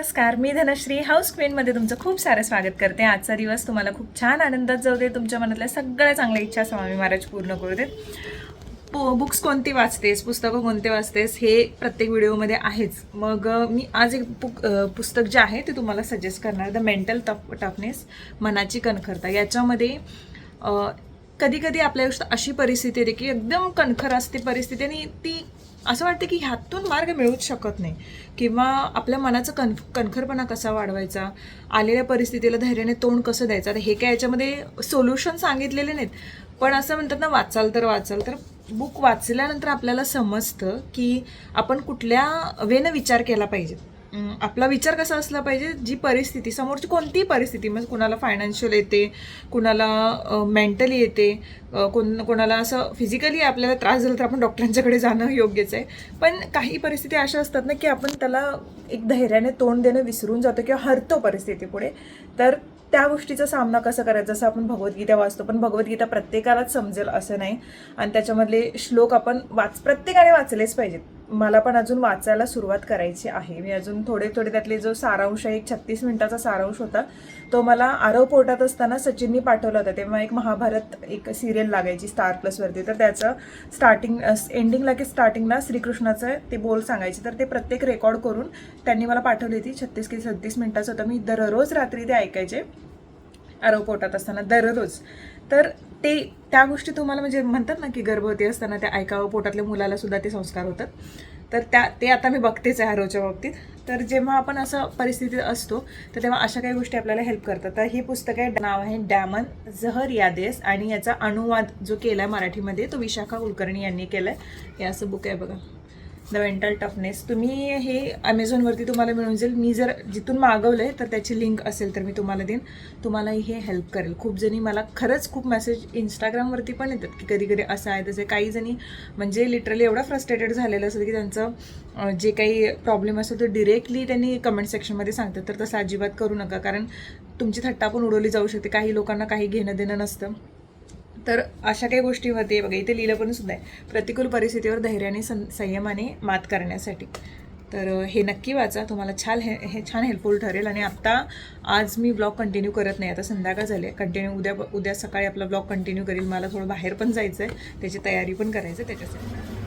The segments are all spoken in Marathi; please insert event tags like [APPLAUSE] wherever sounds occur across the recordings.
नमस्कार मी धनश्री हाऊस क्वीनमध्ये तुमचं खूप सारं स्वागत करते. आजचा दिवस तुम्हाला खूप छान आनंदात जाऊ दे तुमच्या मनातल्या सगळ्या चांगल्या इच्छा स्वामी महाराज पूर्ण करू देत. बुक्स कोणती वाचतेस? पुस्तकं कोणते वाचतेस? हे प्रत्येक व्हिडिओमध्ये आहेच. मग मी आज एक पुक पुस्तक जे आहे ते तुम्हाला सजेस्ट करणार द मेंटल टफ टफनेस मनाची कणखरता. याच्यामध्ये कधी कधी आपल्या आयुष्यात अशी परिस्थिती येते की एकदम कणखर असते परिस्थिती आणि ती असं वाटतं की ह्यातून मार्ग मिळूच शकत नाही. किंवा आपल्या मनाचं कन कणखरपणा कसा वाढवायचा? आलेल्या परिस्थितीला धैर्याने तोंड कसं द्यायचं? आता हे काय याच्यामध्ये सोल्युशन सांगितलेले नाहीत. पण असं म्हणतात ना वाचाल तर वाचाल. तर बुक वाचल्यानंतर आपल्याला समजतं की आपण कुठल्या वेनं विचार केला पाहिजे. आपला विचार कसा असला पाहिजे जी परिस्थिती समोरची कोणतीही परिस्थिती म्हणजे कुणाला फायनान्शियल येते कुणाला मेंटली येते कोण कोणाला असं फिजिकली आपल्याला त्रास झाला तर आपण डॉक्टरांच्याकडे जाणं योग्यच आहे. पण काही परिस्थिती अशा असतात ना की आपण त्याला एक धैर्याने तोंड देणं विसरून जातो किंवा हरतो परिस्थितीपुढे. तर त्या गोष्टीचा सामना कसा करायचा जसं आपण भगवद्गीता वाचतो. पण भगवद्गीता प्रत्येकालाच समजेल असं नाही. आणि त्याच्यामधले श्लोक आपण वाच प्रत्येकाने वाचलेच पाहिजेत. मला पण अजून वाचायला सुरुवात करायची आहे. मी अजून थोडे थोडे त्यातले जो सारांश आहे एक छत्तीस मिनिटाचा सारांश होता. तो मला आरव पोटात असताना सचिननी पाठवला होता. तेव्हा एक महाभारत एक सिरियल लागायची स्टार प्लसवरती तर त्याचं स्टार्टिंग एंडिंगला की स्टार्टिंगला श्रीकृष्णाचं ते बोल सांगायचे. तर ते प्रत्येक रेकॉर्ड करून त्यांनी मला पाठवली होती. छत्तीस की सत्तीस मिनिटाचं होतं. मी दररोज रात्री ते ऐकायचे. आरव पोटात असताना दररोज. तर ते त्या गोष्टी तुम्हाला म्हणजे म्हणतात ना की गर्भवती असताना त्या ऐकावं पोटातल्या मुलाला सुद्धा ते संस्कार होतात. तर त्या ते आता मी बघतेच आहे रोजच्या बाबतीत. तर जेव्हा आपण असं परिस्थितीत असतो तर तेव्हा अशा काही गोष्टी आपल्याला हेल्प करतात. तर हे पुस्तक आहे नाव आहे डॅमन जहर यादेस आणि याचा अनुवाद जो केला आहे मराठीमध्ये तो विशाखा कुलकर्णी यांनी केला आहे हे असं बुक आहे बघा. द मेंटल टफनेस तुम्ही हे अमेझॉनवरती तुम्हाला मिळून जाईल. मी जर जिथून मागवलं आहे तर त्याची लिंक असेल तर मी तुम्हाला देईन. तुम्हालाही हे हेल्प करेल. खूप जणी मला खरंच खूप मेसेज इंस्टाग्रामवरती पण येतात की कधी कधी असं आहे तसे काही जणी म्हणजे लिटरली एवढं फ्रस्ट्रेटेड झालेलं असतं की त्यांचं जे काही प्रॉब्लेम असतो तो डिरेक्टली त्यांनी कमेंट सेक्शनमध्ये सांगतात. तर तसं अजिबात करू नका. कारण तुमची थट्टा पण उडवली जाऊ शकते. काही लोकांना काही घेणं देणं नसतं. तर अशा काही गोष्टी होते बघा इथे लिहिलं पण सुद्धा आहे प्रतिकूल परिस्थितीवर धैर्याने सं संयमाने मात करण्यासाठी. तर हे नक्की वाचा तुम्हाला छान हे हे छान हेल्पफुल ठरेल आणि आत्ता आज मी ब्लॉग कंटिन्यू करत नाही आता संध्याकाळ झाली आहे. कंटिन्यू उद्या उद्या सकाळी आपला ब्लॉग कंटिन्यू करील मला थोडं बाहेर पण जायचं आहे त्याची तयारी पण करायचं आहे त्याच्यासाठी.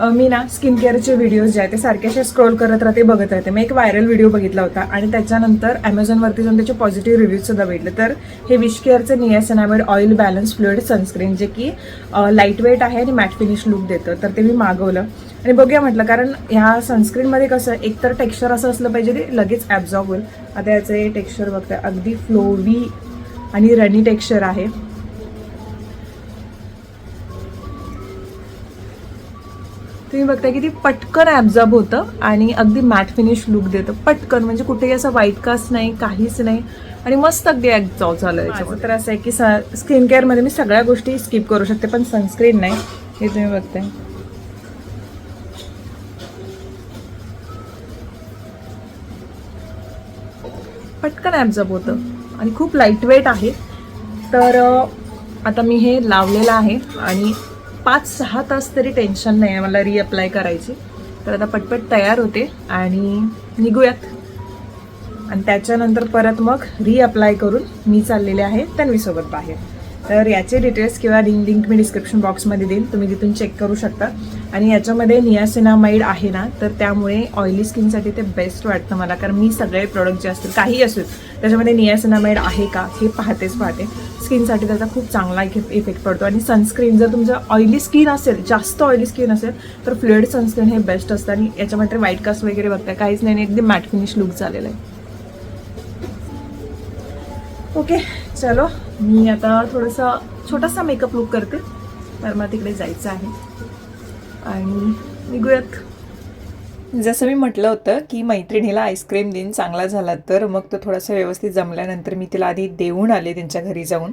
मी ना स्किन केअरचे व्हिडिओज जे आहेत ते सारखे असे स्क्रोल करत राहते बघत राहते. मी एक व्हायरल व्हिडिओ बघितला होता आणि त्याच्यानंतर ॲमेझॉनवरती जाऊन त्याचे पॉझिटिव्ह रिव्ह्यूज सुद्धा भेटले तर हे wish केअरचं niacinamide oil balance fluid sunscreen जे की लाइट वेट आहे आणि मॅट फिनिश लुक देतं. तर ते मी मागवलं. आणि बघूया म्हटलं कारण ह्या सनस्क्रीनमध्ये कसं एकतर टेक्स्चर असं असलं पाहिजे ते लगेच ॲब्झॉर्ब होईल. आता याचं हे टेक्स्चर बघताय अगदी फ्लोवी आणि रनी टेक्स्चर आहे. तुम्ही बघताय की ती पटकन ॲब्झॉर्ब होतं आणि अगदी मॅट फिनिश लुक देतं. पटकन म्हणजे कुठेही असं व्हाईट कास्ट नाही काहीच नाही. आणि मस्त अगदी ॲब्झॉर्ब झालं याच्यामध्ये. तर असं आहे की स्किन केअरमध्ये मी सगळ्या गोष्टी स्किप करू शकते पण सनस्क्रीन नाही. हे तुम्ही बघताय. पटकन ॲब्झॉर्ब होतं. आणि खूप लाइट वेट आहे. तर आता मी हे लावलेलं आहे आणि पाच सहा तास तरी टेन्शन नाही आहे मला रिअप्लाय करायची. तर आता पटपट तयार होते आणि निघूयात. आणि त्याच्यानंतर परत मग रिअप्लाय करून मी चाललेले आहे तन्वीसोबत बाहेर. तर याचे डिटेल्स किंवा लिंक लिंक मी डिस्क्रिप्शन बॉक्समध्ये देईन. तुम्ही तिथून चेक करू शकता. आणि याच्यामध्ये नियासिनामाइड आहे ना तर त्यामुळे ऑइली स्किनसाठी ते बेस्ट वाटतं मला. कारण मी सगळे प्रोडक्ट जे असतील काही असेल त्याच्यामध्ये नियासिनामाइड आहे का हे पाहतेच पाहते. स्किनसाठी त्याचा खूप चांगला इफेक्ट पडतो. आणि सनस्क्रीन जर तुमचं ऑइली स्किन असेल जास्त ऑइली स्किन असेल तर फ्लुइड सनस्क्रीन हे बेस्ट असतं. आणि याच्यामध्ये व्हाईट कास्ट वगैरे बघताय काहीच नाही एकदम मॅट फिनिश लुक झालेलं आहे. ओके चलो. मी आता थोडंसं छोटासा मेकअप लुक करते. तर मला तिकडे जायचं आहे. आणि निघूयात. जसं मी म्हटलं होतं की मैत्रिणीला आईस्क्रीम देईन चांगला झाला तर मग तो थोडासा व्यवस्थित जमल्यानंतर मी तिला आधी देऊन आले त्यांच्या घरी जाऊन.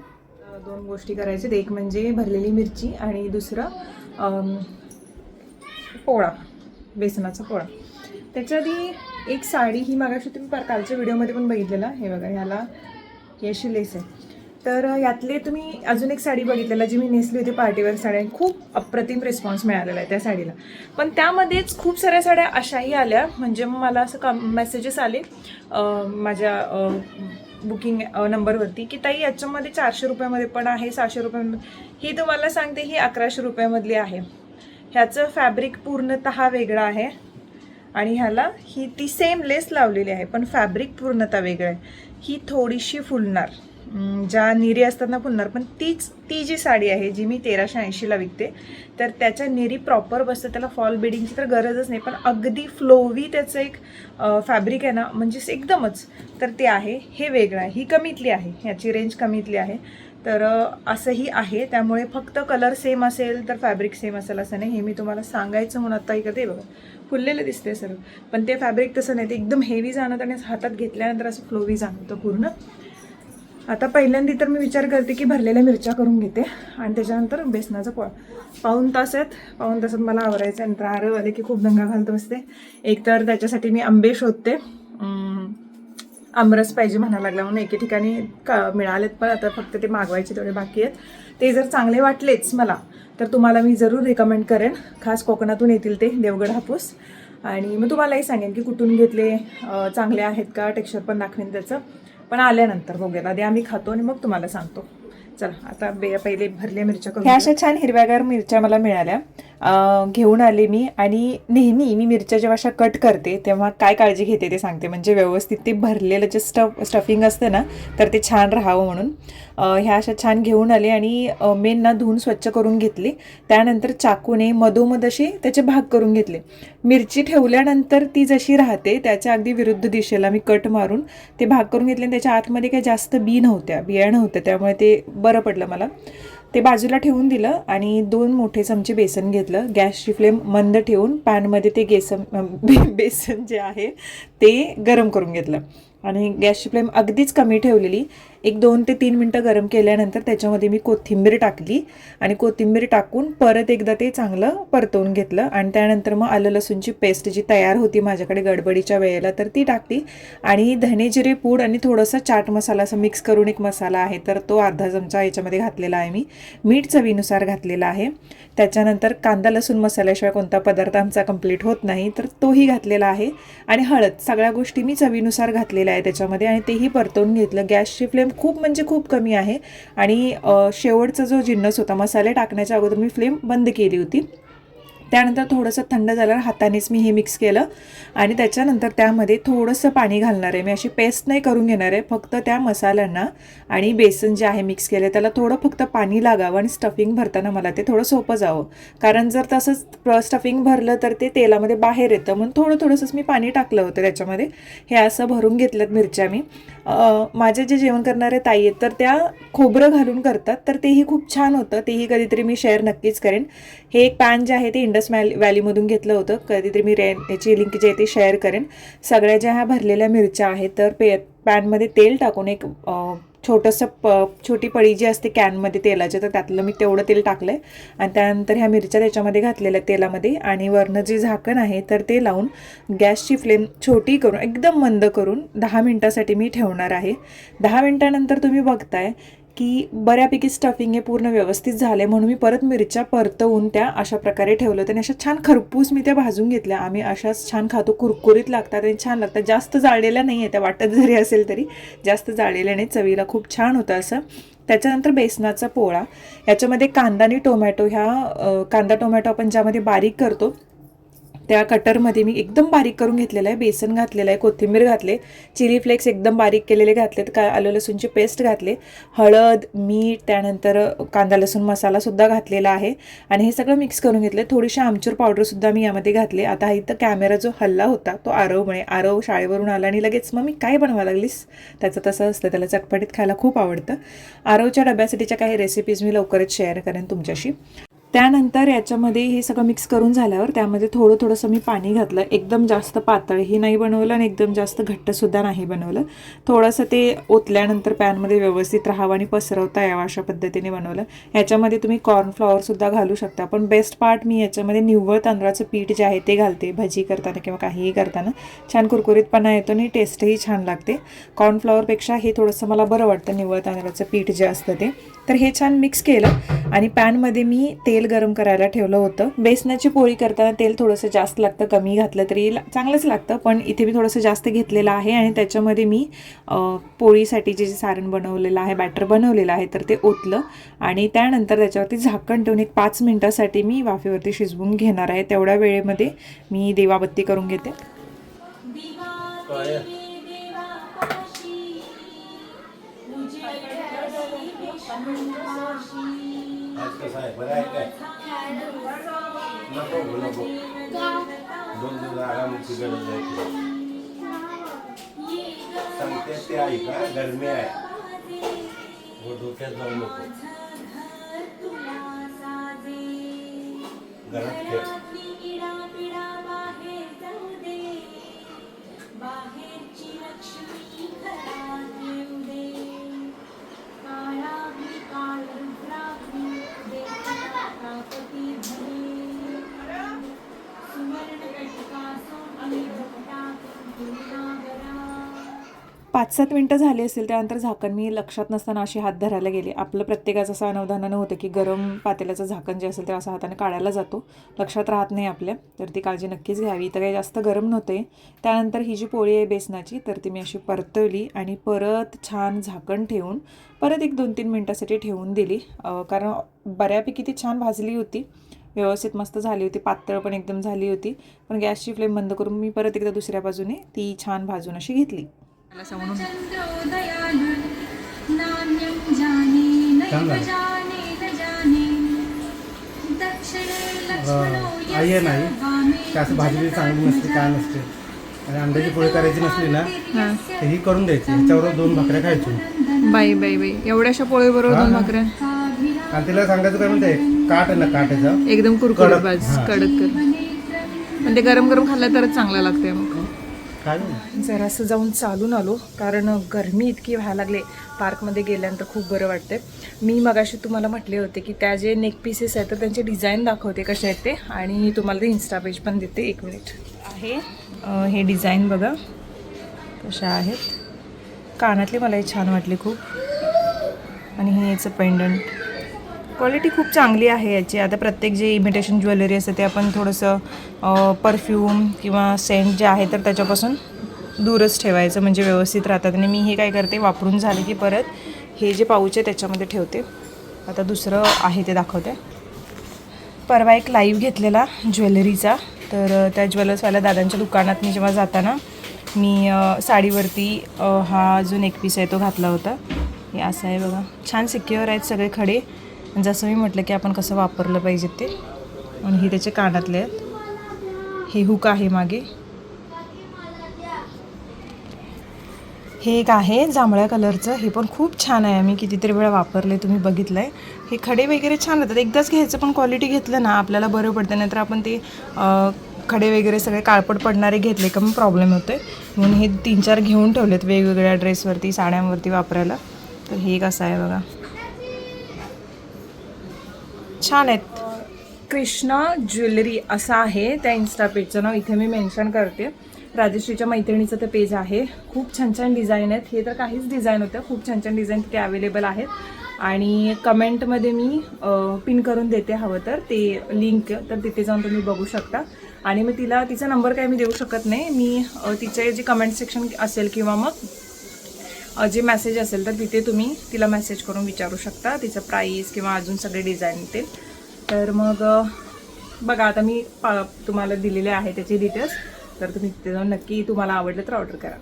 दोन गोष्टी करायच्यात. एक म्हणजे भरलेली मिरची आणि दुसरं पोळा बेसनाचा पोळा. त्याच्या आधी एक साडी ही मागाशी तुम्ही पर- कालच्या व्हिडिओमध्ये पण बघितलेला. हे बघा ह्याला ही अशी लेस आहे. तर यातले तुम्ही अजून एक साडी बघितलेला जी मी नेसली होती पार्टीवेअर साड्या खूप अप्रतिम रिस्पॉन्स मिळालेला आहे त्या साडीला. पण त्यामध्येच खूप साऱ्या साड्या अशाही आल्या. म्हणजे मग मला असं कम मेसेजेस आले माझ्या बुकिंग नंबरवरती की ताई याच्यामध्ये चारशे रुपयामध्ये पण आहे सहाशे रुपयामध्ये ही तुम्हाला सांगते ही अकराशे रुपयामधली आहे. ह्याचं फॅब्रिक पूर्णतः वेगळं आहे आणि ह्याला ही ती सेम लेस लावलेली आहे पण फॅब्रिक पूर्णतः वेगळं आहे. ही थोडीशी फुलणार. ज्या निरी असतात ना पुन्हा पण तीच ती जी साडी आहे जी मी तेराशे ऐंशीला विकते तर त्याच्या निरी प्रॉपर बसतं त्याला फॉल बिडिंगची तर गरजच नाही पण अगदी फ्लोवी त्याचं एक फॅब्रिक आहे ना म्हणजेच एकदमच तर ते आहे हे वेगळं आहे ही कमीतली आहे ह्याची रेंज कमीतली आहे तर असंही आहे त्यामुळे फक्त कलर सेम असेल तर फॅब्रिक सेम असेल असं नाही हे मी तुम्हाला सांगायचं म्हणून आत्ता इकडे ते बघा फुललेलं दिसते सर्व पण ते फॅब्रिक तसं नाही ते एकदम हेवी जाणवतं आणि हातात घेतल्यानंतर असं फ्लोवी जाणवतं पूर्ण. आता पहिल्यांदा तर मी विचार करते की भरलेल्या मिरच्या करून घेते. आणि त्याच्यानंतर बेसनाचं पोळ पाऊन तास आहेत. पाऊन तासात मला आवरायचं आहे. नंतर आरव आले की खूप दंगा घालत बसते. एकतर त्याच्यासाठी मी आंबे शोधते. आमरस पाहिजे म्हणायला लागला म्हणून एके ठिकाणी का मिळालेत पण आता फक्त ते मागवायचे तेवढे बाकी आहेत. ते जर चांगले वाटलेच मला तर तुम्हाला मी जरूर रिकमेंड करेन. खास कोकणातून येतील ते देवगड हापूस. आणि मग तुम्हालाही सांगेन की कुठून घेतले चांगले आहेत का टेक्स्चर पण दाखवेन त्याचं. पण आल्यानंतर बघूया आधी आम्ही खातो आणि मग तुम्हाला सांगतो. चला आता बे पहिले भरल्या मिरच्या करून अशा छान हिरव्यागार मिरच्या मला मिळाल्या. घेऊन आले मी आणि नेहमी मी मिरच्या जेव्हा अशा कट करते तेव्हा काय काळजी घेते ते सांगते. म्हणजे व्यवस्थित ते भरलेलं जे स्टफ स्टफिंग असते ना तर ते छान राहावं म्हणून. ह्या अशा छान घेऊन आले आणि मेन ना धुवून स्वच्छ करून घेतली. त्यानंतर चाकूने मधोमध असे त्याचे भाग करून घेतले. मिरची ठेवल्यानंतर ती जशी राहते त्याच्या अगदी विरुद्ध दिशेला मी कट मारून ते भाग करून घेतले आणि त्याच्या आतमध्ये काही जास्त बी नव्हत्या बिया नव्हत्या त्यामुळे ते बरं पडलं मला. ते बाजूला ठेवून दिलं आणि दोन मोठे चमचे बेसन घेतलं. गॅसची फ्लेम मंद ठेवून पॅनमध्ये ते गेसन बे- [LAUGHS] बेसन जे आहे ते गरम करून घेतलं. आणि गॅसची फ्लेम अगदीच कमी ठेवलेली. एक दोन ते तीन मिनटं गरम केल्यानंतर त्याच्यामध्ये मी कोथिंबीर टाकली आणि कोथिंबीर टाकून परत एकदा ते चांगलं परतवून घेतलं आणि त्यानंतर मग आलं लसूणची पेस्ट जी तयार होती माझ्याकडे गडबडीच्या वेळेला तर ती टाकली. आणि धने जिरे पूड आणि थोडंसं चाट मसाला असं मिक्स करून एक मसाला आहे तर तो अर्धा चमचा याच्यामध्ये घातलेला आहे मी. मीठ चवीनुसार घातलेला आहे. त्याच्यानंतर कांदा लसूण मसाल्याशिवाय कोणता पदार्थ आमचा कंप्लीट होत नाही तर तोही घातलेला आहे. आणि हळद सगळ्या गोष्टी मी चवीनुसार घातलेल्या आहे त्याच्यामध्ये आणि तेही परतवून घेतलं. गॅसची फ्लेम खूप म्हणजे खूप कमी आहे. आणि शेवटचा जो जिन्नस होता मसाले टाकण्याच्या अगोदर मी फ्लेम बंद केली होती. त्यानंतर थोडंसं थंड झाल्यावर हातानेच मी हे मिक्स केलं. आणि त्याच्यानंतर त्यामध्ये थोडंसं पाणी घालणार आहे. मी अशी पेस्ट नाही करून घेणार आहे. फक्त त्या मसाल्यांना आणि बेसन जे आहे मिक्स केलं त्याला थोडं फक्त पाणी लागावं आणि स्टफिंग भरताना मला ते थोडं सोपं जावं. कारण जर तसंच स्टफिंग भरलं तर ते तेलामध्ये बाहेर येतं. म्हणून थोडं थोडंसंच मी पाणी टाकलं होतं त्याच्यामध्ये. हे असं भरून घेतलं मिरच्या मी. माझे जे जेवण करणारे ताई आहेत तर त्या खोबरं घालून करतात. तर तेही खूप छान होतं. तेही कधीतरी मी शेअर नक्कीच करेन. हे एक पॅन जे आहे ते इंडस व्हॅली व्हॅलीमधून घेतलं होतं. कधीतरी मी रे याची लिंक जी आहे ती शेअर करेन. सगळ्या ज्या ह्या भरलेल्या मिरच्या आहेत तर पे पॅनमध्ये तेल टाकून एक छोटंसं प छोटी पळी जी असते कॅनमध्ये तेलाची तर त्यातलं मी तेवढं तेल टाकलं आहे आणि त्यानंतर ह्या मिरच्या त्याच्यामध्ये घातलेल्या तेलामध्ये आणि वरनं जे झाकण आहे तर ते लावून गॅसची फ्लेम छोटी करून एकदम मंद करून दहा मिनटासाठी मी ठेवणार आहे. दहा मिनटानंतर तुम्ही बघताय की बऱ्यापैकी स्टफिंग हे पूर्ण व्यवस्थित झाले म्हणून मी परत मिरच्या परतवून त्या अशा प्रकारे ठेवलं होतं आणि अशा छान खरपूस मी त्या भाजून घेतल्या. आम्ही अशाच छान खातो कुरकुरीत लागतात आणि छान लागतात. जास्त जाळलेल्या नाही आहे त्या वाटत जरी असेल तरी. जास्त जाळलेल्या नाही चवीला खूप छान होतं असं. त्याच्यानंतर बेसनाचा पोळा. याच्यामध्ये कांदा आणि टोमॅटो ह्या कांदा टोमॅटो आपण ज्यामध्ये बारीक करतो त्या कटरमध्ये मी एकदम बारीक करून घेतलेलं आहे बेसन घातलेलं आहे कोथिंबीर घातले चिली फ्लेक्स एकदम बारीक केलेले घातलेत का आलं लसूणची पेस्ट घातले हळद मीठ त्यानंतर कांदा लसूण मसालासुद्धा घातलेला आहे आणि हे सगळं मिक्स करून घेतलं. थोडीशी आमचूर पावडरसुद्धा मी यामध्ये घातले. आता इथं कॅमेरा जो हल्ला होता तो आरवमुळे आरव शाळेवरून आला आणि लगेच मग मी काय बनवा लागलीस? त्याचं तसं असतं त्याला चटपटीत खायला खूप आवडतं. आरवच्या डब्यासाठीच्या काही रेसिपीज मी लवकरच शेअर करेन तुमच्याशी. त्यानंतर याच्यामध्ये हे सगळं मिक्स करून झाल्यावर त्यामध्ये थोडं थोडंसं मी पाणी घातलं. एकदम जास्त पातळही नाही बनवलं आणि एकदम जास्त घट्टसुद्धा नाही बनवलं. थोडंसं ते ओतल्यानंतर पॅनमध्ये व्यवस्थित राहावं आणि पसरवता यावं अशा पद्धतीने बनवलं. याच्यामध्ये तुम्ही कॉर्नफ्लॉवरसुद्धा घालू शकता. पण बेस्ट पार्ट मी याच्यामध्ये निव्वळ तांदळाचं पीठ जे आहे ते घालते. भजी करताना किंवा काहीही करताना. छान कुरकुरीतपणा येतो आणि टेस्टही छान लागते. कॉर्नफ्लॉवरपेक्षा हे थोडंसं मला बरं वाटतं निव्वळ तांदळाचं पीठ जे असतं ते. तर हे छान मिक्स केलं आणि पॅनमध्ये मी तेल गरम करायला ठेवलं होतं. बेसनाची पोळी करताना तेल थोडंसं जास्त लागतं कमी घातलं तरी चांगलंच लागतं पण इथे मी थोडंसं जास्त घेतलेलं आहे आणि त्याच्यामध्ये मी पोळीसाठी जे जे सारण बनवलेलं आहे बॅटर बनवलेलं आहे तर ते ओतलं आणि त्यानंतर त्याच्यावरती झाकण ठेवून एक पाच मिनटासाठी मी वाफेवरती शिजवून घेणार आहे. तेवढ्या वेळेमध्ये मी देवाबत्ती करून घेते. आज बरं आहे काय नको नको दोन दिवस आरामची गरज आहे सांगते ते आहे का गरमी आहे व डोक्यात जाऊ नको घरात खेळ पाच सात मिनटं झाली असेल त्यानंतर झाकण मी लक्षात नसताना अशी हात धरायला गेले. आपलं प्रत्येकाचं असं अनवधानानं होतं की गरम पातेल्याचं झाकण जे असेल ते असं हाताने काढायला जातो. लक्षात राहत नाही आपल्या तर ती काळजी नक्कीच घ्यावी. तर काही जास्त गरम नव्हते त्यानंतर ही जी पोळी आहे बेसनाची तर ती मी अशी परतवली आणि परत छान झाकण ठेवून परत एक दोन तीन मिनटासाठी ठेवून दिली. कारण बऱ्यापैकी ती छान भाजली होती. व्यवस्थित मस्त झाली होती. पातळ पण एकदम झाली होती. पण गॅसची फ्लेम बंद करून मी परत एकदा दुसऱ्या बाजूने ती छान भाजून अशी घेतली. आई आहे नाही असं भाजी चांगली नसते काय नसते? आणि अंड्याची पोळी करायची नसली ना तर ही करून द्यायची. ह्याच्यावर दोन भाकऱ्या खायची. बाई बाई बाई. एवढ्याशा पोळीबरोबर दोन भाकऱ्या? आणि तिला सांगायचं काय म्हणते? काट आहे ना काटाचा? एकदम कुरकुरीत कडक, भाज. कडक कर. पण ते गरम गरम खाल्लं तरच चांगलं लागतंय मग. काय नाही जरासं जाऊन चालून आलो कारण गरमी इतकी व्हायला लागले. पार्कमध्ये गेल्यानंतर खूप बरं वाटते मी मगाशी तुम्हाला म्हटले होते की त्या जे नेक पीसेस आहेत तर त्यांचे डिझाईन दाखवते कसे आहेत ते. आणि तुम्हाला ते इन्स्टा पेज पण देते एक मिनिट आहे. हे डिझाईन बघा. कशा आहेत. कानातले मला हे छान वाटले खूप. आणि हे याचं पेंडंट क्वालिटी खूप चांगली आहे याची. आता प्रत्येक जे इमिटेशन ज्वेलरी असते ते आपण थोडंसं परफ्यूम किंवा सेंट जे आहे तर त्याच्यापासून दूरच ठेवायचं. म्हणजे व्यवस्थित राहतात. आणि मी हे काय करते वापरून झाले की परत हे जे पाऊच आहे त्याच्यामध्ये ठेवते. आता दुसरं आहे ते दाखवते. परवा एक लाईव्ह घेतलेला ज्वेलरीचा. तर त्या ज्वेलर्सवाल्या दादांच्या दुकानात मी जेव्हा जाताना मी साडीवरती हा जो एक पीस आहे तो घातला होता. हे असं आहे बघा. छान सिक्युअर आहेत सगळे खडे. म्हणजे जसं मी म्हटलं की आपण कसं वापरलं पाहिजे ते. आणि हे त्याचे कानातले आहेत. हे हुक आहे मागे. हे एक आहे जांभळ्या कलरचं हे पण खूप छान आहे. मी कितीतरी वेळा वापरले तुम्ही बघितलं आहे हे खडे वगैरे छान राहतात एकदाच घ्यायचं पण क्वालिटी घेतलं ना आपल्याला बरं पडतं. नाहीतर आपण ते खडे वगैरे सगळे काळपट पडणारे घेतले का मग प्रॉब्लेम होतो आहे म्हणून हे तीन चार घेऊन ठेवलेत वेगवेगळ्या ड्रेसवरती साड्यांवरती वापरायला. तर हे एक असं आहे बघा. छान आहेत. कृष्णा ज्वेलरी असं आहे. त्या इन्स्टा पेजचं नाव इथे मी मेन्शन करते. राजश्रीच्या मैत्रिणीचं ते पेज आहे. खूप छान छान डिझाईन आहेत. हे तर काहीच डिझाईन होत्या खूप छान छान डिझाईन तिथे अवेलेबल आहेत. आणि कमेंटमध्ये मी पिन करून देते हवं तर. ते लिंक तर तिथे जाऊन तुम्ही बघू शकता. आणि मग तिला तिचा नंबर काय मी देऊ शकत नाही. मी तिचे जे कमेंट सेक्शन असेल किंवा मग जे मेसेज असेल तर तिथे तुम्ही तिला मेसेज करून विचारू शकता. तिचं प्राईस किंवा अजून सगळे डिझाईन ते तर मग बघा आता मी पा तुम्हाला दिलेले आहे त्याचे डिटेल्स तर तुम्ही तिथे जाऊन नक्की तुम्हाला आवडलं तर ऑर्डर करा.